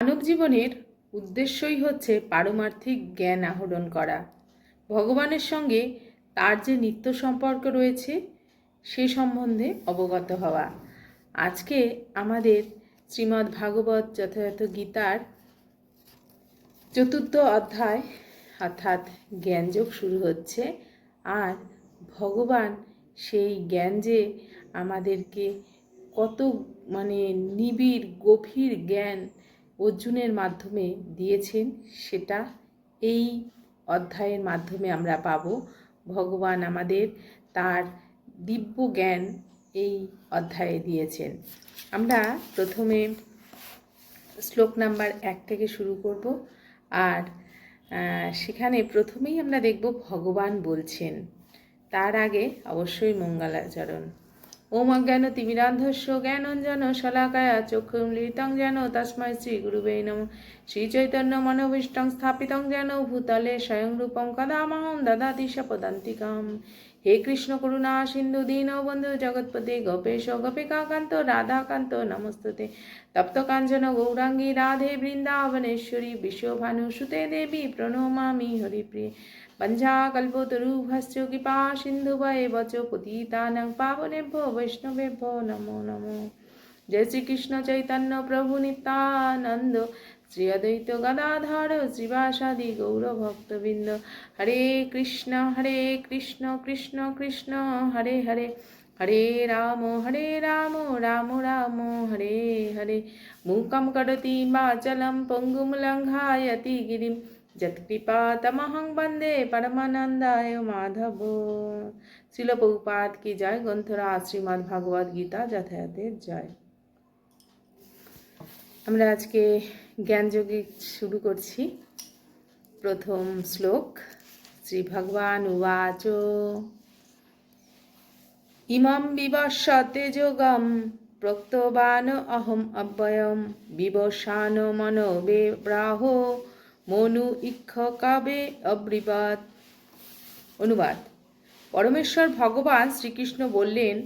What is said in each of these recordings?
মানব জীবনের উদ্দেশ্যই হচ্ছে পারমার্থিক জ্ঞান আহরণ করা। ভগবানের সঙ্গে তার যে নিত্য সম্পর্ক রয়েছে, সে সম্বন্ধে অবগত হওয়া। আজকে আমাদের শ্রীমদ্ ভাগবত যথাযথ গীতার চতুর্থ অধ্যায় অর্থাৎ জ্ঞানযোগ শুরু হচ্ছে আর ভগবান সেই জ্ঞান যে আমাদেরকে কত মানে নিবিড়, গভীর জ্ঞান অর্জুনের মাধ্যমে দিয়েছেন সেটা এই অধ্যায়ের মাধ্যমে আমরা পাব। ভগবান আমাদের তার দিব্য জ্ঞান এই অধ্যায়ে দিয়েছেন। আমরা প্রথমে শ্লোক নাম্বার এক থেকে শুরু করব আর সেখানে প্রথমেই আমরা দেখব ভগবান বলছেন। তার আগে অবশ্যই মঙ্গলাচরণ। ওম অজ্ঞান তিমিরান্ধস্য জ্ঞানঞ্জন শলাকায়া চক্ষুমৃতং যেন শ্রী গুরুবে নম। শ্রী চৈতন্য মনোভীষ্টং স্থাপিতং যেন ভূতলে স্বয়ং রূপং কদামহং দদাতি শপদান্তিকাম। হে কৃষ্ণ করুণা সিন্ধু দীন বন্ধু জগৎপতি গোপেশ গোপিকাকান্ত রাধাকান্ত নমস্তুতে। তপ্ত কাঞ্চন গৌরাঙ্গী রাধে বৃন্দাবনেশ্বরী বিশ্বভানুসুতে দেবী প্রণমামি হরিপ্রিয়ে। পঞ্চাকল্পতরুভশ্চ কৃপা সিন্ধুভয়ে বচ পতিতানাং পাবনেভ্যো বৈষ্ণবেভ্যো নমো নমো জয় শ্রীকৃষ্ণ চৈতন্য প্রভু নিত্যানন্দ শ্রী অদ্বৈত গদাধর শ্রীবাসাদি গৌরভক্তবৃন্দ হরে কৃষ্ণ হরে কৃষ্ণ কৃষ্ণ কৃষ্ণ হরে হরে হরে রাম হরে রাম রাম রাম হরে হরে মূকম করতি বাচলম পঙ্গুম লঙ্ঘায়তি গিরিম যৎকৃপাতমহং বন্দে পরমানন্দায় মাধব প্রভুপাত কি জয় গ্রন্থরা শ্রীমদ্ ভাগবত গীতা যথাযথের জয় আমরা আজকে জ্ঞানযোগী শুরু করছি। প্রথম শ্লোক, শ্রী ভগবান উবাচ। ইমম বিবস্বতে যোগম প্রক্তবান অহম অব্যয়ম বিবসান মনো ব্রাহ মনু ইক্ষ কাবে অব্রিবাদ অনুবাদ। পরমেশ্বর ভগবান শ্রীকৃষ্ণ বললেন,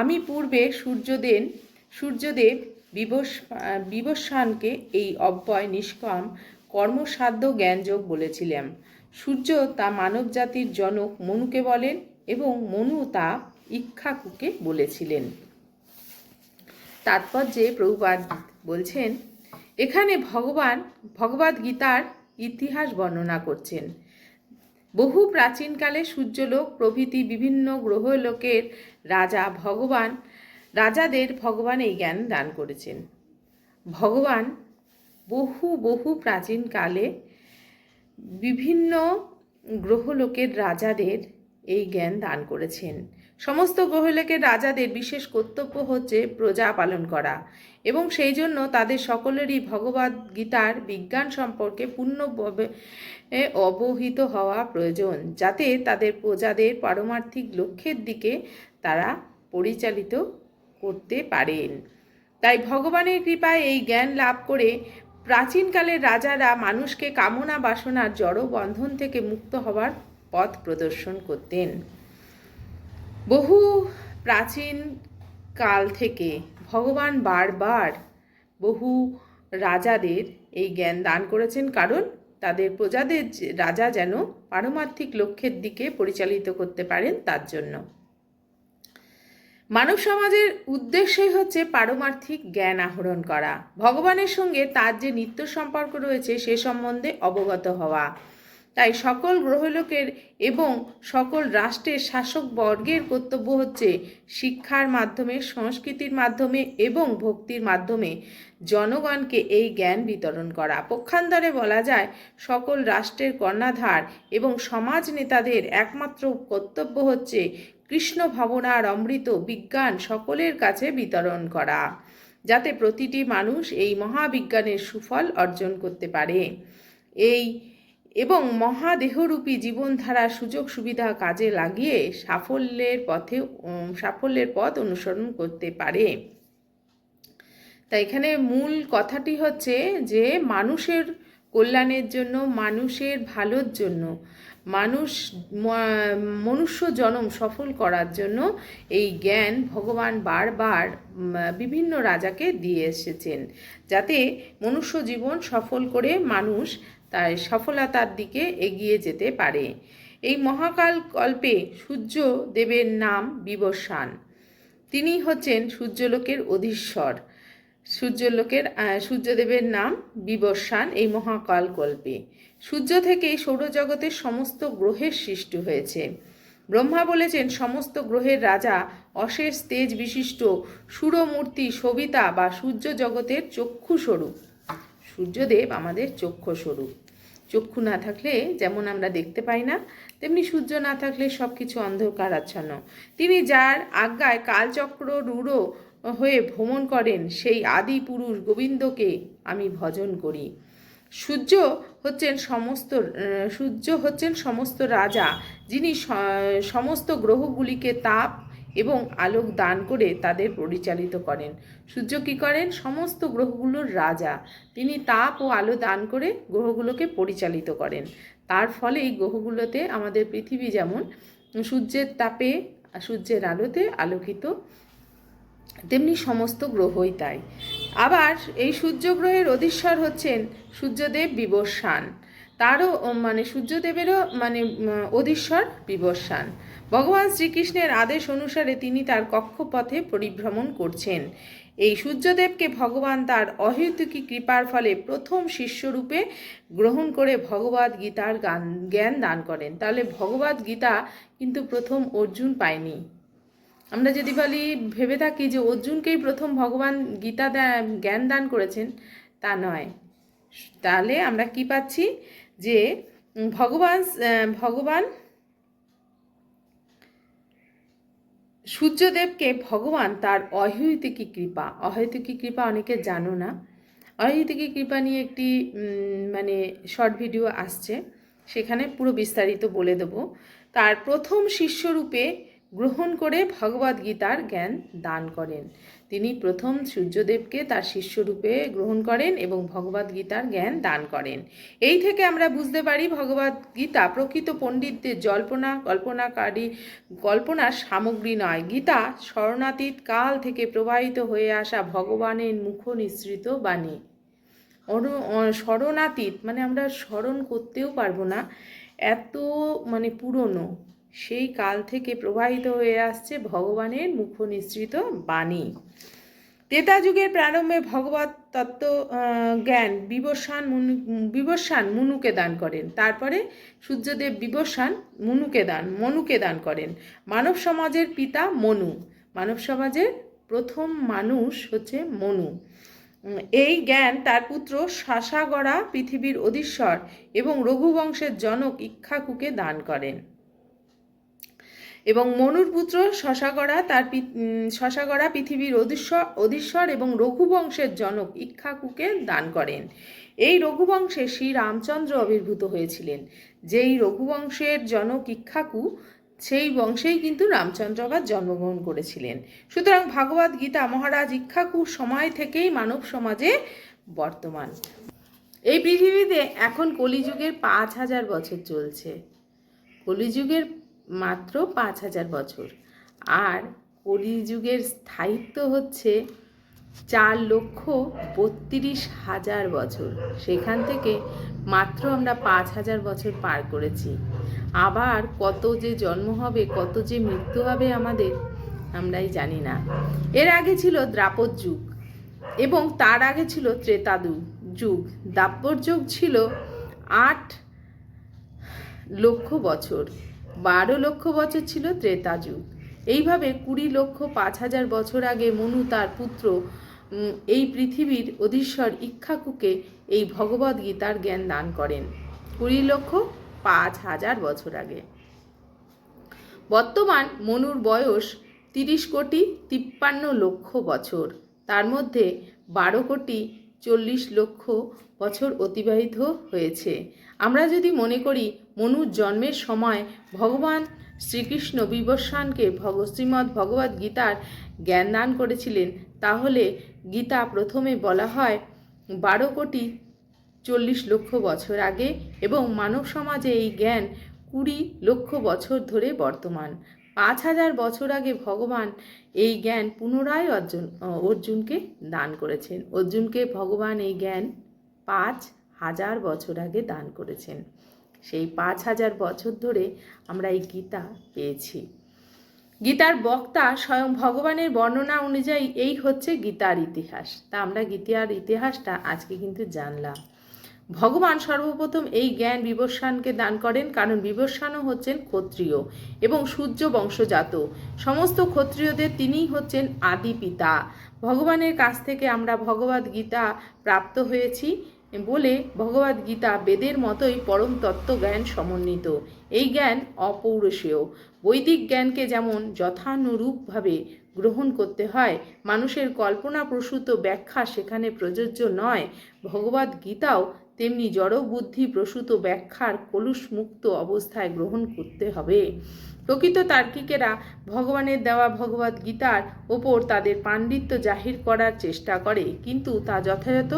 আমি পূর্বে সূর্যদেন, সূর্যদেব বিবস বিবস্বানকে এই অব্যয় নিষ্কাম কর্মসাধ্য জ্ঞানযোগ বলেছিলাম সূর্য তা মানব জাতির জনক মনুকে বলেন এবং মনু তা ইক্ষাকুকে বলেছিলেন। তাৎপর্যে প্রভুপাদ বলছেন, এখানে ভগবান ভগবদ গীতার ইতিহাস বর্ণনা করছেন। বহু প্রাচীনকালে সূর্যলোক, প্রভৃতি বিভিন্ন গ্রহলোকের রাজা ভগবান, রাজাদের ভগবান এই জ্ঞান দান করেছেন। ভগবান বহু বহু প্রাচীনকালে বিভিন্ন গ্রহলোকের রাজাদের এই জ্ঞান দান করেছেন। সমস্ত গ্রহলোকের রাজাদের বিশেষ কর্তব্য হচ্ছে প্রজা পালন করা এবং সেই জন্য তাদের সকলেরই ভগবদ গীতার বিজ্ঞান সম্পর্কে পূর্ণভাবে অবহিত হওয়া প্রয়োজন, যাতে তাদের প্রজাদের পারমার্থিক লক্ষ্যের দিকে তারা পরিচালিত করতে পারেন। তাই ভগবানের কৃপায় এই জ্ঞান লাভ করে প্রাচীনকালের রাজারা মানুষকে কামনা বাসনার জড় বন্ধন থেকে মুক্ত হওয়ার পথ প্রদর্শন করতেন। বহু প্রাচীন কাল থেকে ভগবান বারবার বহু রাজাদের এই জ্ঞান দান করেছেন, কারণ তাদের প্রজাদের রাজা যেন পারমার্থিক লক্ষ্যের দিকে পরিচালিত করতে পারেন তার জন্য। মানব সমাজের উদ্দেশ্যই হচ্ছে পারমার্থিক জ্ঞান আহরণ করা। ভগবানের সঙ্গে তার যে নিত্য সম্পর্ক রয়েছে সে সম্বন্ধে অবগত হওয়া। তাই সকল গ্রহলোকের এবং সকল রাষ্ট্রের শাসক বর্গের কর্তব্য হচ্ছে শিক্ষার মাধ্যমে, সংস্কৃতির মাধ্যমে এবং ভক্তির মাধ্যমে জনগণকে এই জ্ঞান বিতরণ করা। পক্ষান্তরে বলা যায়, সকল রাষ্ট্রের কর্ণাধার এবং সমাজ নেতাদের একমাত্র কর্তব্য হচ্ছে কৃষ্ণ ভাবনার অমৃত বিজ্ঞান সকলের কাছে বিতরণ করা, যাতে প্রতিটি মানুষ এই মহাবিজ্ঞানের সুফল অর্জন করতে পারে। এই এবং মহাদেহরূপী জীবনধারার সুযোগ সুবিধা কাজে লাগিয়ে সাফল্যের পথে সাফল্যের পথ অনুসরণ করতে পারে। তাই এখানে মূল কথাটি হচ্ছে যে, মানুষের কল্যাণের জন্য, মানুষের ভালোর জন্য, মানুষ মনুষ্য জনম সফল করার জন্য এই জ্ঞান ভগবান বারবার বিভিন্ন রাজাকে দিয়ে এসেছেন। যাতে মনুষ্য জীবন সফল করে মানুষ তার সফলতার দিকে এগিয়ে যেতে পারে। এই মহাকাল কল্পে সূর্য দেবের নাম বিবস্বান তিনি হচ্ছেন সূর্যলোকের অধীশ্বর। সূর্যলোকের সূর্যদেবের নাম বিবস্বান এই মহাকাল কল্পে সূর্য থেকেই সৌরজগতের সমস্ত গ্রহের সৃষ্টি হয়েছে। ব্রহ্মা বলেছেন, সমস্ত গ্রহের রাজা অশেষ তেজ বিশিষ্ট সুরমূর্তি, সবিতা বা সূর্য জগতের চক্ষু স্বরূপ সূর্যদেব আমাদের চক্ষু স্বরূপ চক্ষু না থাকলে যেমন আমরা দেখতে পাই না, তেমনি সূর্য না থাকলে সব কিছু অন্ধকার আচ্ছন্ন তিনি যার আজ্ঞায় কালচক্র রূঢ় হয়ে ভ্রমণ করেন, সেই আদি পুরুষ গোবিন্দকে আমি ভজন করি। সূর্য হচ্ছেন সমস্ত, সূর্য হচ্ছেন সমস্ত রাজা, যিনি সমস্ত গ্রহগুলিকে তাপ এবং আলোক দান করে তাদের পরিচালিত করেন। সূর্য কি করেন? সমস্ত গ্রহগুলোর রাজা। তিনি তাপ ও আলো দান করে গ্রহগুলোকে পরিচালিত করেন। তার ফলে এই গ্রহগুলোতে আমাদের পৃথিবী যেমন সূর্যের তাপে, সূর্যের আলোতে আলোকিত, তেমনি সমস্ত গ্রহই তাই। আবার এই সূর্যগ্রহের অধীশ্বর হচ্ছেন সূর্যদেব বিবস্বান তারও মানে সূর্যদেবেরও মানে অধীশ্বর বিবস্বান ভগবান শ্রীকৃষ্ণের আদেশ অনুসারে তিনি তার কক্ষপথে পরিভ্রমণ করছেন। এই সূর্যদেবকে ভগবান তার অহেতুকী কৃপার ফলে প্রথম শিষ্যরূপে গ্রহণ করে ভগবদ গীতার গান, জ্ঞান দান করেন। তাহলে ভগবদ গীতা কিন্তু প্রথম অর্জুন পায়নি। আমরা যদি বলি, ভেবে থাকি যে অর্জুনকেই প্রথম ভগবান গীতা জ্ঞান দান করেছেন, তা নয়। তাহলে আমরা কি পাচ্ছি? যে ভগবান ভগবান সূর্যদেবকে ভগবান তার অহৈতুকী কৃপা অহৈতুকী কৃপা অনেকে জানো না। অহৈতুকী কৃপা নিয়ে একটি মানে শর্ট ভিডিও আসছে। সেখানে পুরো বিস্তারিত বলে দেব। তার প্রথম শিষ্যরূপে গ্রহণ করে ভগবদ্গীতার জ্ঞান দান করেন। তিনি প্রথম সূর্যদেবকে তার শিষ্যরূপে গ্রহণ করেন এবং ভগবদ গীতার জ্ঞান দান করেন। এই থেকে আমরা বুঝতে পারি ভগবদ গীতা প্রকৃত পণ্ডিতদের জল্পনা, কল্পনাকারী, কল্পনার সামগ্রী নয়। গীতা শরণাতীত কাল থেকে প্রবাহিত হয়ে আসা ভগবানের মুখ নিঃসৃত বাণী শরণাতীত মানে আমরা স্মরণ করতেও পারব না, এত মানে পুরনো। সেই কাল থেকে প্রবাহিত হয়ে আসছে ভগবানের মুখ নিঃসৃত বাণী। ত্রেতা যুগের প্রারম্ভে ভগবত তত্ত্ব জ্ঞান বিবস্বান মুনু বিবস্বান মুনুকে দান করেন। তারপরে সূর্যদেব বিবস্বান মুনুকে দান, মনুকে দান করেন। মানব সমাজের পিতা মনু। মানব সমাজের প্রথম মানুষ হচ্ছে মনু। এই জ্ঞান তার পুত্র শাসাগড়া পৃথিবীর অধীশ্বর এবং রঘুবংশের জনক ইক্ষাকুকে দান করেন। এবং মনুর পুত্র শশাগড়া তার শশাগড়া পৃথিবীর অধীশ্বর অধীশ্বর এবং রঘুবংশের জনক ইক্ষাকুকে দান করেন। এই রঘুবংশে শ্রী রামচন্দ্র আবির্ভূত হয়েছিলেন। যেই রঘুবংশের জনক ইক্ষাকু, সেই বংশেই কিন্তু রামচন্দ্র আবার জন্মগ্রহণ করেছিলেন। সুতরাং ভাগবত গীতা মহারাজ ইক্ষাকুর সময় থেকেই মানব সমাজে বর্তমান। এই পৃথিবীতে এখন কলিযুগের পাঁচ হাজার বছর চলছে। কলিযুগের মাত্র পাঁচ হাজার বছর। আর কলিযুগের স্থায়িত্ব হচ্ছে চার লক্ষ বত্রিশ হাজার বছর। সেখান থেকে মাত্র আমরা পাঁচ হাজার বছর পার করেছি। আবার কত যে জন্ম হবে, কত যে মৃত্যু হবে আমাদের, আমরাই জানি না। এর আগে ছিল দ্রাপদ যুগ এবং তার আগে ছিল ত্রেতা দু- যুগ। দাপর যুগ ছিল আট লক্ষ বছর। বারো লক্ষ বছর ছিল ত্রেতা যুগ এইভাবে কুড়ি লক্ষ পাঁচ হাজার বছর আগে মনু তার পুত্র এই পৃথিবীর অধীশ্বর ইক্ষাকুকে এই ভগবদ গীতার জ্ঞান দান করেন, কুড়ি লক্ষ পাঁচ হাজার বছর আগে। বর্তমান মনুর বয়স তিরিশ কোটি তিপ্পান্ন লক্ষ বছর। তার মধ্যে বারো কোটি চল্লিশ লক্ষ বছর অতিবাহিত হয়েছে। আমরা যদি মনে করি মনুর জন্মের সময় ভগবান শ্রীকৃষ্ণ বিবস্বানকে ভগ, শ্রীমদ্ ভগবদ্ গীতার জ্ঞান দান করেছিলেন। তাহলে গীতা প্রথমে বলা হয় বারো কোটি চল্লিশ লক্ষ বছর আগে এবং মানব সমাজে এই জ্ঞান কুড়ি লক্ষ বছর ধরে বর্তমান। পাঁচ হাজার বছর আগে ভগবান এই জ্ঞান পুনরায় অর্জুন, অর্জুনকে দান করেছেন। অর্জুনকে ভগবান এই জ্ঞান পাঁচ হাজার বছর আগে দান করেছেন। সেই পাঁচ হাজার বছর ধরে আমরা এই গীতা পেয়েছি। গীতার বক্তা স্বয়ং ভগবানের বর্ণনা অনুযায়ী এই হচ্ছে গীতার ইতিহাস। তা আমরা গীতার ইতিহাসটা আজকে কিন্তু জানলাম। ভগবান সর্বপ্রথম এই জ্ঞান বিবস্বানকে দান করেন কারণ বিবস্বানও হচ্ছেন ক্ষত্রিয় এবং সূর্য বংশজাত। সমস্ত ক্ষত্রিয়দের তিনিই হচ্ছেন আদি পিতা। ভগবানের কাছ থেকে আমরা ভগবদ গীতা প্রাপ্ত হয়েছি। বলে ভগবদ গীতা বেদের মতোই পরম তত্ত্ব জ্ঞান সমন্বিত। এই জ্ঞান অপৌরুষীয়। বৈদিক জ্ঞানকে যেমন যথানুরূপভাবে গ্রহণ করতে হয়, মানুষের কল্পনাপ্রসূত ব্যাখ্যা সেখানে প্রযোজ্য নয়। ভগবদ গীতাও তেমনি জড়বুদ্ধি প্রসূত ব্যাখ্যার কলুষমুক্ত অবস্থায় গ্রহণ করতে হবে। প্রকৃত তার্কিকেরা ভগবানের দেওয়া ভগবদ গীতার ওপর তাদের পাণ্ডিত্য জাহির করার চেষ্টা করে, কিন্তু তা যথাযথ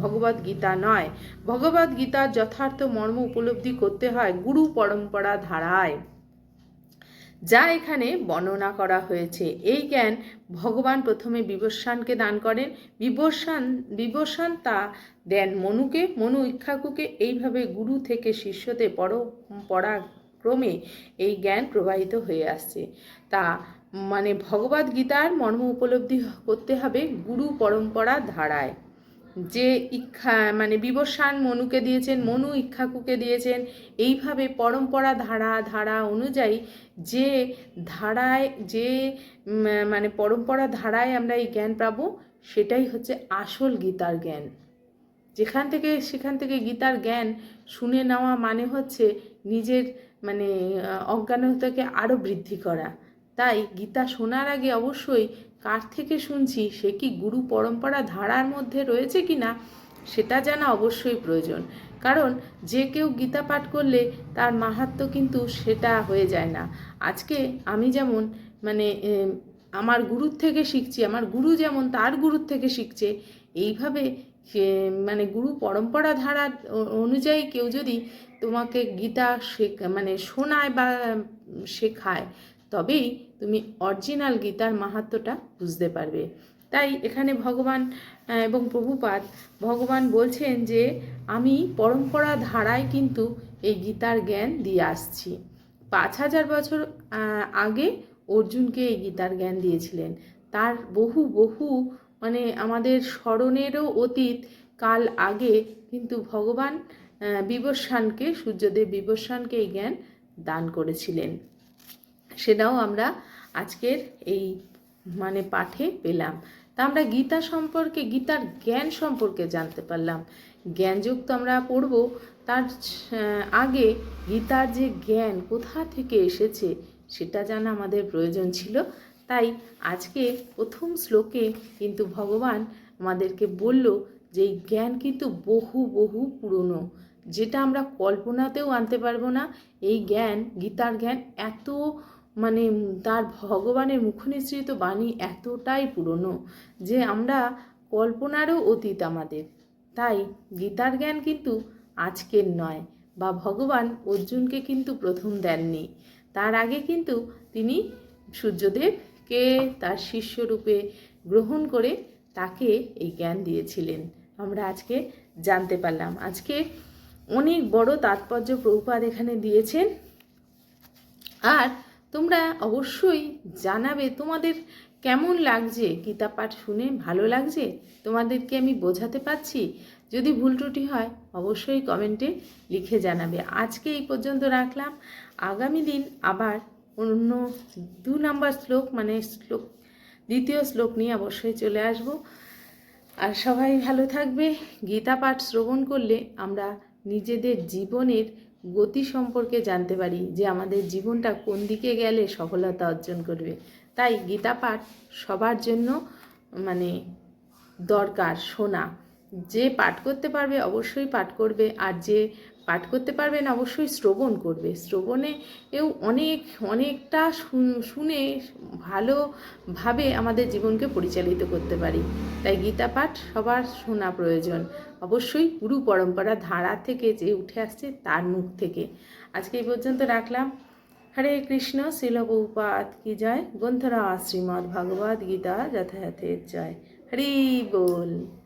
ভগবদ গীতা নয়। ভগবদ গীতার যথার্থ মর্ম উপলব্ধি করতে হয় গুরু পরম্পরা ধারায়। যা এখানে বর্ণনা করা হয়েছে। এই জ্ঞান ভগবান প্রথমে বিবস্বানকে দান করেন। বিবস্বান বিবস্বান তা দেন মনুকে। মনু ইক্ষাকুকে এইভাবে গুরু থেকে শিষ্যতে পর, পরাক্রমে এই জ্ঞান প্রবাহিত হয়ে আসছে। তা মানে ভগবদ গীতার মর্ম উপলব্ধি করতে হবে গুরু পরম্পরা ধারায়। যে ইক্ষা মানে বিবস্বান মনুকে দিয়েছেন, মনু ইক্ষাকুকে দিয়েছেন, এইভাবে পরম্পরা ধারা ধারা অনুযায়ী যে ধারায়, যে মানে পরম্পরা ধারায় আমরা এই জ্ঞান পাবো, সেটাই হচ্ছে আসল গীতার জ্ঞান। যেখান থেকে, সেখান থেকে গীতার জ্ঞান শুনে নেওয়া মানে হচ্ছে নিজের মানে অজ্ঞানতাকে আরও বৃদ্ধি করা। তাই গীতা শোনার আগে অবশ্যই কার থেকে শুনছি, সে কি গুরু পরম্পরা ধারার মধ্যে রয়েছে কি না, সেটা জানা অবশ্যই প্রয়োজন। কারণ যে কেউ গীতা পাঠ করলে তার মাহাত্ম কিন্তু সেটা হয়ে যায় না। আজকে আমি যেমন মানে আমার গুরুর থেকে শিখছি, আমার গুরু যেমন তার গুরুর থেকে শিখছে, এইভাবে মানে গুরু পরম্পরা ধারা অনুযায়ী কেউ যদি তোমাকে গীতা শেখ মানে শোনায় বা শেখায় তবেই তুমি অরিজিনাল গীতার মাহাত্মটা বুঝতে পারবে। তাই এখানে ভগবান এবং প্রভুপাদ, ভগবান বলছেন যে, আমি পরম্পরা ধারায় কিন্তু এই গীতার জ্ঞান দিয়ে আসছি। পাঁচ হাজার বছর আগে অর্জুনকে এই গীতার জ্ঞান দিয়েছিলেন। তার বহু বহু মানে আমাদের স্মরণেরও অতীত কাল আগে কিন্তু ভগবান বিবস্বানকে সূর্যদেব বিবস্বানকে এই জ্ঞান দান করেছিলেন। সেটাও আমরা আজকের এই মানে পাঠে পেলাম। তা আমরা গীতা সম্পর্কে, গীতার জ্ঞান সম্পর্কে জানতে পারলাম। জ্ঞানযুক্ত আমরা পড়ব। তার আগে গীতার যে জ্ঞান কোথা থেকে এসেছে সেটা জানা আমাদের প্রয়োজন ছিল। তাই আজকে প্রথম শ্লোকে কিন্তু ভগবান আমাদেরকে বলল যে এই জ্ঞান কিন্তু বহু বহু পুরনো। যেটা আমরা কল্পনাতেও আনতে পারব না। এই জ্ঞান, গীতার জ্ঞান এত মানে তার ভগবানের মুখনিসৃত বাণী এতটাই পুরনো যে আমরা কল্পনারও অতীত আমাদের। তাই গীতার জ্ঞান কিন্তু আজকের নয় বা ভগবান অর্জুনকে কিন্তু প্রথম দেননি। তার আগে কিন্তু তিনি সূর্যদেবকে তার শিষ্যরূপে গ্রহণ করে তাকে এই জ্ঞান দিয়েছিলেন। আমরা আজকে জানতে পারলাম। আজকে অনেক বড় তাৎপর্য প্রভুপাদ এখানে দিয়েছেন। আর তোমরা অবশ্যই জানাবে তোমাদের কেমন লাগছে? গীতা পাঠ শুনে ভালো লাগছে? তোমাদেরকে আমি বোঝাতে পারছি? যদি ভুল ত্রুটি হয়, অবশ্যই কমেন্টে লিখে জানাবে। আজকে এই পর্যন্ত রাখলাম। আগামী দিন আবার অন্য দু নম্বর শ্লোক মানে শ্লোক, দ্বিতীয় শ্লোক নিয়ে অবশ্যই চলে আসব। আর সবাই ভালো থাকবে। গীতা পাঠ শ্রবণ করলে আমরা নিজেদের জীবনের গতি সম্পর্কে জানতে পারি যে আমাদের জীবনটা কোন দিকে গেলে সফলতা অর্জন করবে। তাই গীতা পাঠ সবার জন্য মানে দরকার, শোনা। যে পাঠ করতে পারবে অবশ্যই পাঠ করবে, আর যে পাঠ করতে পারবে না অবশ্যই শ্রবণ করবে। শ্রবণে এও অনেক, অনেকটা শুনে ভালোভাবে আমাদের জীবনকে পরিচালিত করতে পারি। তাই গীতা পাঠ সবার শোনা প্রয়োজন। অবশ্যই গুরু পরম্পরা ধারা থেকে যে উঠে আসছে তার মুখ থেকে। আজকে এই পর্যন্ত রাখলাম। হরে কৃষ্ণ শিল বহুপাত কি জয়? গ্রন্থরা শ্রীমদ্ ভগবদ গীতা যথাযথের জয়। হরি বল।